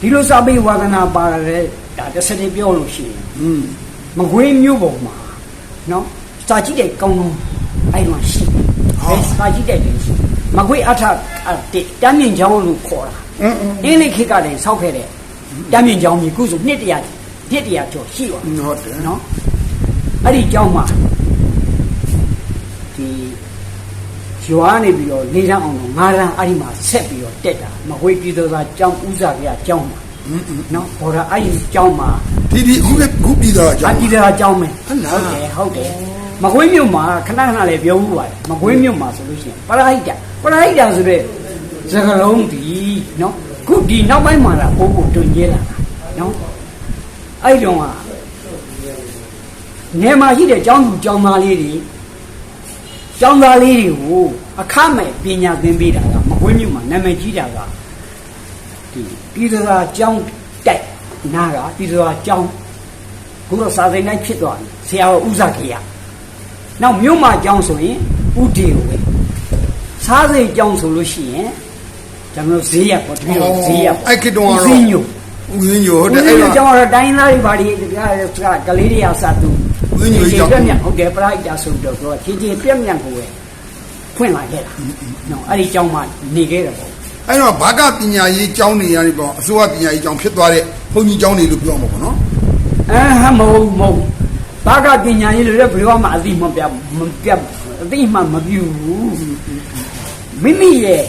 ဒီလိုစာပေဝါဒနာပါတဲ့ဒါတစ်စက်တည်းပြောလို့ရှိရင် อืม မကွေးမျိုးပေါ်မှာနော်စာကြည့်တဲ့ကောင်းကောင်းအဲ့မှာရှိတယ်အဲစာကြည့်တဲ့တယ်ရှိမကွေးအထအတေတမ်းမြင့်ချောင်းလို့ခေါ်တာ อืมอืม အင်းလေးခေတ်ကတည်းကဆောက်ခဲ့တဲ့တမ်းမြင့်ချောင်းကြီးခုဆိုနှစ်တရာနှစ်တရာကျော်ရှိပါ ဟုတ်တယ် နော်အဲ့ဒီကျောင်းမှာဒီ ရွာနေပြီးတော့နေရန်အောင်တော့ငါးရန်အဲ့ဒီမှာဆက်ပြီးတော့တက်တာမဝေးပြည်သူသားကြောင်းဥစားပြကြောင်းမှာနော်ဘော်ဒါအဲ့ဒီကြောင်းမှာဒီဒီအခုကခုပြည်သူသားကြောင်းပြည်သူသားကြောင်းမယ်ဟုတ်လားဟုတ်တယ်ဟုတ်တယ်မကွေးမြို့မှာခဏခဏလည်းပြောဘူးပါမကွေးမြို့မှာဆိုလို့ရှိရင်ပရဟိတပရဟိတဆိုတဲ့စကားလုံးဒီနော်ခုဒီနောက်ပိုင်းမှာလာပို့ဖို့တွင်ကျဲလာနော်အဲ့ဒီတော့ကနေမှာရှိတဲ့ကျောင်းသူကျောင်းသားလေးတွေ ကျောင်းသားလေးတွေကိုအခမဲ့ပညာသင်ပေးတာကမကွေးမြို့မှာနာမည်ကြီးတာကဒီပြည်တော်ကျောင်းတိုက်နာကပြည်တော်ကျောင်းဘုရားစာသိမ်းတိုင်းဖြစ်သွားပြီဆရာတော်ဥဇခေယနောက်မြို့မှာအကြောင်းဆိုရင်ဥဒေကိုပဲစားစိတ်အကြောင်းဆိုလို့ရှိရင်ကျွန်တော်တို့ဈေးရက်ပေါ့တပည့်တော်ဈေးရက်ပေါ့အဲ့ခေတ်တုန်းကတော့ဥစဉ်ညို ဦးစင်းညိုဟုတ်ဥတယ်စဉ်အဲ့ညိုတော့အကြောင်းကတော့တိုင်းသားတွေဘာတွေကကလေးတွေကစသူဥစဉ်ညိုအကြောင်းပြည့်မြတ်ဟုတ်တယ်ပရိဒါဆိုတော့သူကခြေခြေပြည့်မြတ်ကိုပဲဖွင့်လာခဲ့တာနော်အဲ့ဒီအကြောင်းမှနေခဲ့တယ်ပေါ့အဲ့တော့ဘာကပညာရေးကျောင်းနေရပြီပေါ့အစိုးရပညာရေးကျောင်းဖြစ်သွားတဲ့ဘုန်းကြီးကျောင်းတွေလို့ပြောမှာပေါ့နော်အဲဟမဟုတ်မဟုတ်ဘာကပညာရေးလို့လည်းဘယ်တော့မှအသိမပြမပြအသိမှမပြဘူးမိမိရဲ့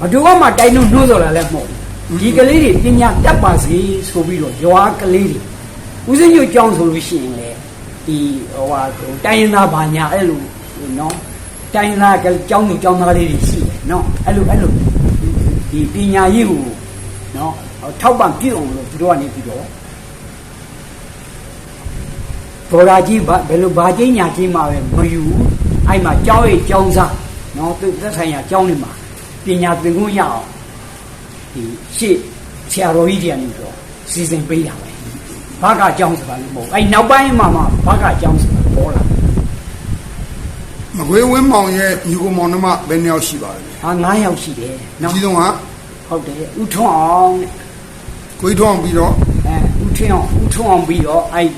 ဘယ်တော့မှတိုင်လို့နှိုးစော်လာလည်းမဟုတ်ဘူး ဒီကလေးတွေပညာတတ်ပါစေဆိုပြီးတော့ရွာကလေးတွေဦးစင်းညွတ်ကြောင်းဆိုလို့ရှိရင်လေဒီဟိုဟာတိုင်းရင်းသားဘာညာအဲ့လိုနော်တိုင်းရင်းသားကကျောင်းသူကျောင်းသားလေးတွေရှိတယ်နော်အဲ့လိုအဲ့လိုဒီပညာရေးကိုနော်ထောက်ပံ့ပြည့်အောင်လို့သူတို့ကနေပြီးတော့ဒေါ်လာကြီးဘာဘယ်လိုဘာကြီးညာကြီးမှပဲမယူဘူးအဲ့မှာကျောင်းရဲ့ကျောင်းစားနော်သူသက်ဆိုင်ရာကျောင်းတွေမှာပညာသင်ခွင့်ရအောင် ဒီရှေ့ဆရာတော်ကြီးတွေကနေပြီးတော့စီစဉ်ပေးတာပဲဘာကကျောင်းဆိုတာလည်းမဟုတ်ဘူးအဲ့နောက်ပိုင်းမှာမှဘာကကျောင်းဆိုတာပေါ်လာမကွေးဝင်းမောင်ရဲ့ညီကိုမောင်နှမဘယ်နှစ်ယောက်ရှိပါလဲဟာ9ယောက်ရှိတယ်အနော်ကြီးဆုံးကဟုတ်တယ်ဥထွန်းအောင်တဲ့ကိုကြီးထွန်းပြီးတော့အဲဥထွန်းအောင်ဥထွန်းအောင်ပြီးတော့အဲ့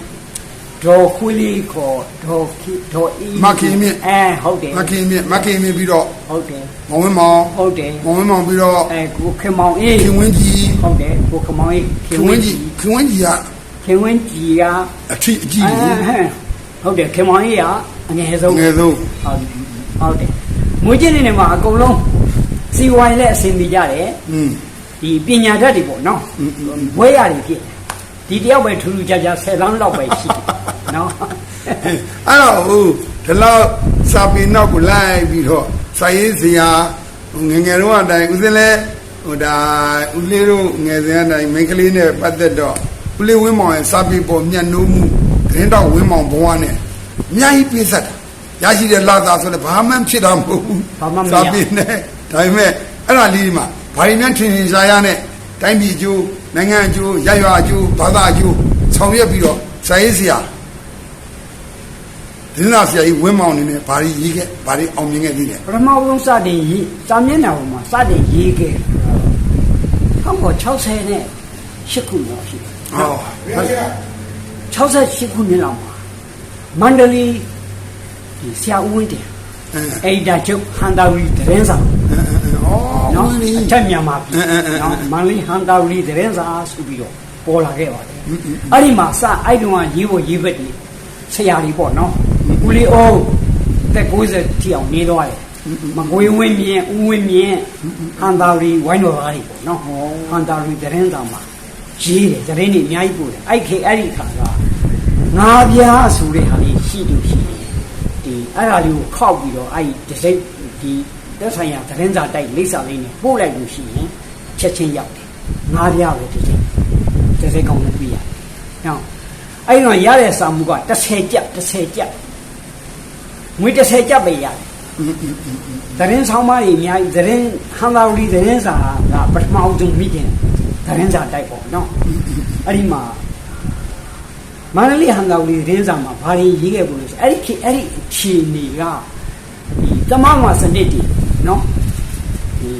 ဒေါ်ခွေးလေးခေါ်ဒေါ်ခိဒေါ်အေးမခင်မြင့်အဲဟုတ်တယ်မခင်မြင့်မခင်မြင့်ပြီးတော့ဟုတ်တယ်မောင်ဝင်းမောင်ဟုတ်တယ်မောင်ဝင်းမောင်ပြီးတော့အဲကိုခင်မောင်အေးခင်ဝင်းကြီးဟုတ်တယ်ကိုခင်မောင်အေးခင်ဝင်းကြီးခင်ဝင်းကြီးကခင်ဝင်းကြီးကအထီအကြီးအဲကြီးဟဲ့ဟုတ်တယ်ခင်မောင်အေးကအငယ်ဆုံးငယ်ဆုံးဟုတ်ဟုတ်တယ်မွေးချင်းနေမှာအကုန်လုံးစီဝိုင်းလည်းအဆင်ပြေကြတယ်อืมဒီပညာတတ်တွေပေါ့နော်ဘွဲရတယ်ဖြစ် ဒီတယောက်ပဲထူးထူးခြားခြားဆယ်လမ်းလောက်ပဲရှိတယ်နော်အဲ့တော့ဟိုဒီလောက်စာပေနောက်ကိုလိုက်ပြီးတော့စာရေးစရာဟိုငယ်ငယ်တော့အတိုင်းဦးစင်းလဲဟိုဒါဦးလေးတို့ငယ်စဉ်အတိုင်းမိန်းကလေးနဲ့ပတ်သက်တော့ဦးလေးဝင်းမောင်ရဲ့စာပေပေါ်မျက်နှိုးမှုသတင်းတော့ဝင်းမောင်ဘဝနဲ့အများကြီးပြည့်စက်တာရရှိတဲ့လာသာဆိုလည်းဘာမှဖြစ်တာမဟုတ်ဘူးဘာမှမရစာပေနဲ့ဒါပေမဲ့အဲ့ဒါလေးမှာဘာတွေများထင်ထင်ရှားရှားနဲ့တိုင်းပြည်အကျိုး နိုင်ငံအကျိုးရရွာအကျိုးဘာသာအကျိုးဆောင်ရွက်ပြီးတော့စာရေးစရာဒင်းလာဆရာကြီးဝင်းမောင်နေနဲ့ဘာတွေရေးခဲ့ဘာတွေအောင်မြင်ခဲ့သေးလဲပထမဆုံးစတင်ရေးစာမျက်နှာပေါ်မှာစတင်ရေးခဲ့1960နဲ့8ခုလောက်ရှိတယ်ဟော68ခုနှစ်လောက်မှာမန္တလေးဒီဆရာဦးဝင်းတင်အဲအိဒါချုပ်ဟန်တာဝီသတင်းစာဟောနော်ဝင်း နေအထက်မြန်မာပြည်အဲအဲအဲနော်မန္တလေးဟန်တာဝီသတင်းစာဆိုပြီးတော့ပေါ်လာခဲ့ပါတယ်အဲ့ဒီမှာစအဲ့တုန်းကရေးဖို့ရေးဘက်ဒီဆရာကြီးပေါ့နော်ဦးလေးအိုးတက်90ထိအောင်နေသွားတယ်မကွေးဝင်းမြင့်ဦးဝင်းမြင့်ဟန်တာဝီဝိုင်းတော်သားတွေပေါ့နော်ဟန်တာဝီသတင်းစာမှာရေးတယ်သတင်းတွေအများကြီးပို့တယ်အဲ့ခေတ်အဲ့ဒီခါကငါးပြားဆိုတဲ့ဟာလေးရှိလို့ရှိတယ်ဒီအဲ့ဒါလေးကိုခောက်ပြီးတော့အဲ့ဒီတစ်စိတ်ဒီ သက်ဆိုင်ရာသတင်းစာတိုက်လိပ်စာလေးနဲ့ပို့လိုက်လို့ရှိရင်ချက်ချင်းရောက်တယ်ငါးပြားပဲတစ်စိတ်တစ်စိတ်ကောင်းလည်းပြီးရတယ်။နောက်အဲ့ဒီတော့ရတဲ့စာမှုက30ကျပ်30ကျပ်ငွေ30ကျပ်ပဲရတယ်။သတင်းဆောင်မကြီးအများကြီးသတင်းဟန်သာဝတီသတင်းစာကပထမအောင်ဆုံးမိခင်သတင်းစာတိုက်ပေါ့နော်။အဲ့ဒီမှာမန္တလေးဟန်ကောင်လေးရင်းစာမှာဘာတွေရေးခဲ့ဘူးလဲဆိုအဲ့ဒီခေတ်အဲ့ဒီအခြေအနေကဒီတမမစနစ်တည် နော်ဒီ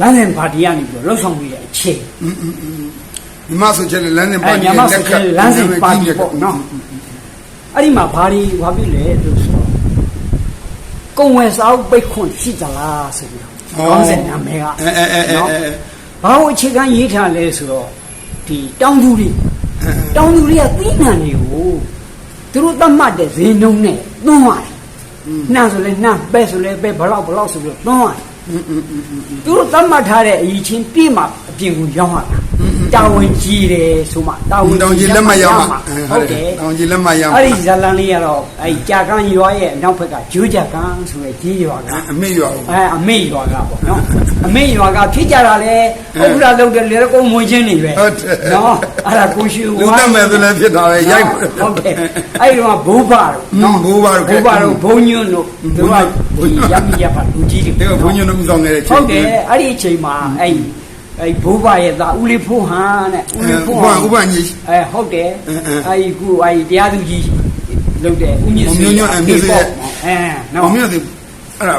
လမ်းစဉ်ပါတီကနေပြီးတော့လှုပ်ဆောင်နေတဲ့အချိန်မြမဆိုချက်လမ်းစဉ်ပါအဲတီမြန်မာဆိုတဲ့လမ်းစဉ်ပါတီပေါ့နော်အဲ့ဒီမှာဘာတွေဘာဖြစ်လဲလို့ဆိုတော့ကုံဝယ်စာအုပ်ပိတ်ခွင့်ရှိသလားဆိုပြီးတော့ကောင်းစင်နာမည်ကအဲအဲအဲအဲနော်အဲဘာလို့အခြေခံရေးထားလဲဆိုတော့ဒီတောင်သူတွေတောင်သူတွေကသိနှံတွေကိုသူတို့သတ်မှတ်တဲ့ဈေးနှုန်းနဲ့သွန်းရတယ် နှံဆိုလဲနှံပဲဆိုလဲပဲဘလောက်ဘလောက်ဆိုပြီးတော့သွန်းရတယ်သူတို့သတ်မှတ်ထားတဲ့အရေးချင်းပြည့်မှအပြင်ကိုရောက်ရတာ တာဝန်ကြီးတယ်ဆိုမှတာဝန်တောင်ကြီးလက်မှတ်ရမှာဟုတ်တယ်တောင်ကြီးလက်မှတ်ရမှာအဲ့ဒီဇလန်လေးကတော့အဲ့ဒီကြာကန်းရွာရဲ့အနောက်ဘက်ကဂျိုးကြာကန်းဆိုတဲ့ကြီးရွာကအမေရွာကိုအဲအမေရွာကပေါ့နော်အမေရွာကဖြစ်ကြတာလေဥက္ကရာလုံးတယ်လေကုန်းမွေးချင်းနေပဲဟုတ်တယ်နော်အဲ့ဒါကိုရှိလူတက်မဲ့ဆိုလည်းဖြစ်တာပဲရိုက်ဟုတ်တယ်အဲ့ဒီတော့ဘိုးဘတို့နော်ဘိုးဘတို့ဘိုးဘတို့ဘုံညွန်းတို့သူကဘုန်းညွန့်ရပ်မိရပ်ပါလူကြီးတွေတဲ့ကဘုန်းကြီးတို့ဦးဆောင်ခဲ့တဲ့ဟုတ်တယ်အဲ့ဒီအချိန်မှာအဲ့ဒီ အဲ့ဒီဘိုးဘရဲ့သားဦးလေးဖိုးဟန်တဲ့ဦးလေးဥဖိုးပဟန်ဥပညီအဲဟုတ်တယ်အင်းအင်းအဲဒီခုအဲဒီတရားသူကြီးလုပ်တယ်ဥညစ်ညွန့်ညွန့်အမြင့်စေးရဲ့အဲအောနော်င်မြတ်ဒီအဲ့ဒါ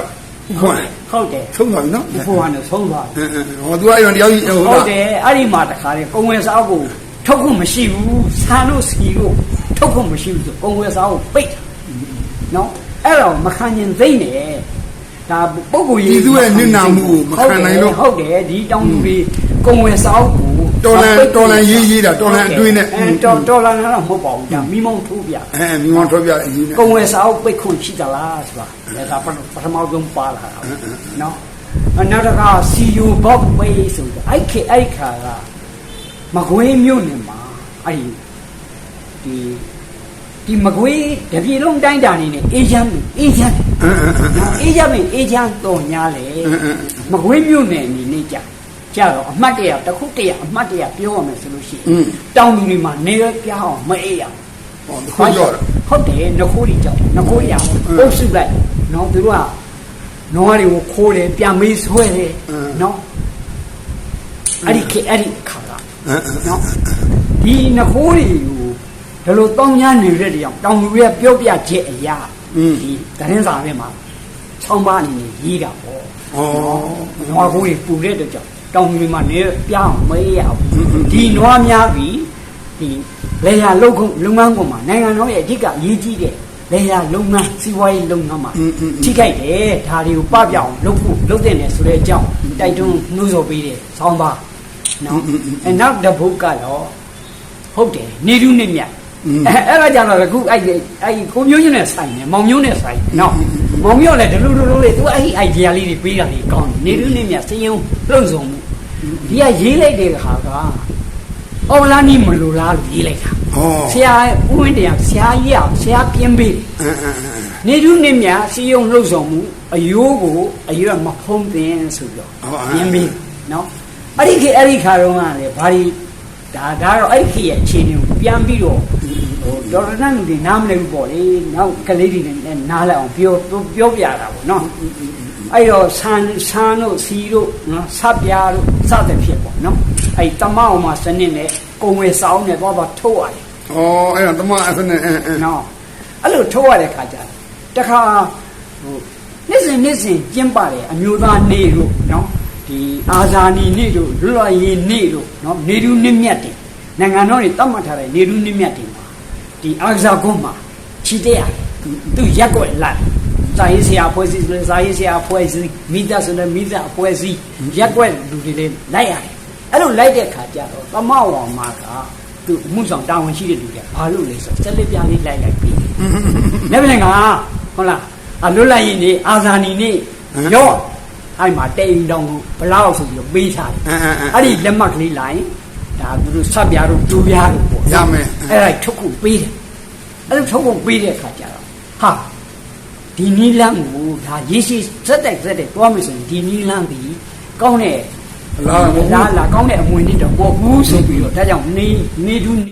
ဟုတ်တယ်ဟုတ်တယ်ဆုံးသွားပြီနော်ဒီဖိုးဟန်နဲ့ဆုံးသွားတယ်ဟောသူကအဲ့တော့တရားကြီးဟုတ်ဟုတ်လားတယ်အဲ့ဒီမှာတခါလေကုံဝယ်စားကိုထုတ်ခွင့်မရှိဘူးဆန်လို့စီလို့ထုတ်ခွင့်မရှိဘူးဆိုကုံဝယ်စားကိုပိတ်တာနော်အဲ့တော့မခံရင်သိမ့်တယ် ဒါပုဂ္ဂိုလ်ကြီးပြည်သူရဲ့နစ်နာမှုကိုမခံနိုင်လို့ဟုတ်တယ်ဒီတောင်သူတွေကုံဝယ်စားကိုတော်လန်တော်လန်ရေးရေးတာတော်လန်အတွင်းနဲ့အဲတော်တော်လန်ကတော့မဟုတ်ပါဘူးဒါမိမောင်းထိုးပြအဲမိမောင်ထွက်ပြအရင်နဲ့ကုံဝယ်စာအုပ်ပိတ်ခွင့်ရှိသလားဆိုတာဒါကပထပထမဆုံးပါလာတာနော်အနောက်တစ်ခါ CEO Bob Way ဆိုတာအဲ့ခေအဲ့ခါကမကွေးမြို့နယ်မှာအဲ့ဒီ ဒီဒီမကွေးတပြည်လုံးတိုင်းတာနေနဲ့အေဂျင့်အေဂျင့်နော်အေဂျင့်မင်းအေဂျင့်တော့ညာလေမကွေးမြို့နယ်အနေနဲ့ကြာကြတော့အမှတ်တရတစ်ခုတရအမှတ်တရပြောရမယ်ဆိုလို့ရှိရင်တောင်သူတွေမှာနေရပြအောင်မအေးရအောင်ဟောခွကြော့တာဟုတ်တယ်နှခိုးတွေကြောက်နှခိုးတွေအောင်ပုတ်စုလိုက်နော်သူတို့ကနွားတွေကိုခိုးတယ်ပြန်မေးဆွဲတယ်နော်အဲ့ဒီခေအဲ့ဒီခါကနော်ဒီနှခိုးတွေကို ဒါလိုတောင်းရနေတဲ့တရားတောင်လူရဲ့ပြောပြချက်အရာဒီသတင်းစာထဲမှာဆောင်းပါးအနေနဲ့ရေးတာပေါ့ဩနွားခိုးတွေပူတဲ့အတွက်ကြောင့်တောင်တွေမှာနေပြအောင်မေးရအောင်ဒီနွားများပြီးဒီလေယာလုံခုလုပ်ငန်းကောင်မှာနိုင်ငံတော်ရဲ့အဓိကအရေးကြီးတဲ့လေယာလုပ်ငန်းစီးပွားရေးလုပ်ငန်းမှာထိခိုက်တယ်ဒါတွေကိုပပြအောင်လုပ်ဖို့လုပ်တဲ့နယ်ဆိုတဲ့အကြောင်းတိုက်တွန်းနှိုးဆော်ပေးတယ်ဆောင်းပါနော်အဲနောက်တစ်ပုတ်ကတော့ဟုတ်တယ်နေရုနေမြတ် အဲအဲ့ဒါကြတော့အခုအဲ့ဒီအဲ့ဒီကိုမျိုးညနဲ့ဆိုင်နေမောင်မျိုးနဲ့ဆိုင်နော်မောင်မျိုးလည်းဒလူဒလူလေးသူအဲ့ဒီ idea လေးတွေပေးတာလေးကောင်းတယ်နေရုနေမြတ်စည်ရင်လှုပ်ဆောင်မှုဒီကရေးလိုက်တဲ့ခါကအော်လာနီမလိုလားလို့ရေးလိုက်တာဟောဆရာဦးဝင်းတရားဆရာကြီးအောင်ဆရာပြင်းပေးတယ်အဲအဲအဲနေရုနေမြတ်စီယုံလှုပ်ဆောင်မှုအယိုးကိုအရွက်မဖုံးသင်ဆိုပြီးတော့ဟုတ်ပြင်းပေးနော်အဲ့ဒီခေတ်အဲ့ဒီခါတော့ကလည်းဘာဒီ ဒါဒါတော့အဲ့ဒီခေတ်ရဲ့အခြေအနေကိုပြန်ပြီးတော့ဟိုဒေါ်ရနန်လူတွေနားမလည်ဘူးပေါ့လေနောက်ကလေးတွေလည်းနားလည်အောင်ပြောပြောပြတာပေါ့နော်အဲ့တော့ဆန်ဆန်တို့စီတို့နော်ဆပ်ပြားတို့စသဖြင့်ပေါ့နော်အဲ့တမောက်မှာစနစ်နဲ့ကုံဝယ်ဆောင်နဲ့တော့ပါထုတ်ရတယ်ဩအဲ့တော့တမအစနဲ့အဲအဲနော်အဲ့လိုထုတ်ရတဲ့ခါကျတယ်တခါဟိုနေ့စဉ်နေ့စဉ်ကျင်းပတယ်အမျိုးသားနေတို့နော် ဒီအာဇာနည်နေ့တို့လွတ်လပ်ရေးနေ့တို့နော်နေတူးနှစ်မြတ်တွေနိုင်ငံတော်တွေတတ်မှတ်ထားတဲ့နေတူးနှစ်မြတ်တွေမှာဒီအာဇာကုန်းမှာခြိတဲ့ရတယ်သူရက်ွက်လိုက်စာရေးဆရာအဖွဲ့အစည်းဆိုလည်းစာရေးဆရာအဖွဲ့အစည်းမိသားဆိုလည်းမိသားအဖွဲ့အစည်းရက်ွက်လူတွေလည်းလိုက်ရတယ်အဲ့လိုလိုက်တဲ့ခါကျတော့သမဝါမာကသူအမှုဆောင်တာဝန်ရှိတဲ့လူတွေဘာလို့လဲဆိုတော့စက်လက်ပြလေးလိုက်လိုက်ပြီးလက်ပြန်ကဟုတ်လားအလွတ်လိုက်ရင်နေအာဇာနည်နေရော့ အဲ့မှာတိန်တောင်ကိုဘလောက်ဆိုပြီးတော့ပေးထားတယ်အဲအဲအဲအဲ့ဒီလက်မှတ်ကလေးလိုက်ဒါသူတို့ဆက်ပြားတို့ဒူပြားတို့ပေါ့ရမယ်အဲ့ဒါထုတ်ခုပေးတယ်အဲ့လိုထုတ်ခုပေးတဲ့အခါကျတော့ဟာဒီနီလန်းကိုဒါရေးရှိစက်တိုက်စက်တိုက်တွားမယ်ဆိုရင်ဒီနီလန်းဒီကောင်းတဲ့လားလာလာကောင်းတဲ့အမွေနစ်တော့ပေါ်ဘူးဆိုပြီးတော့ဒါကြောင့်နေနေတူ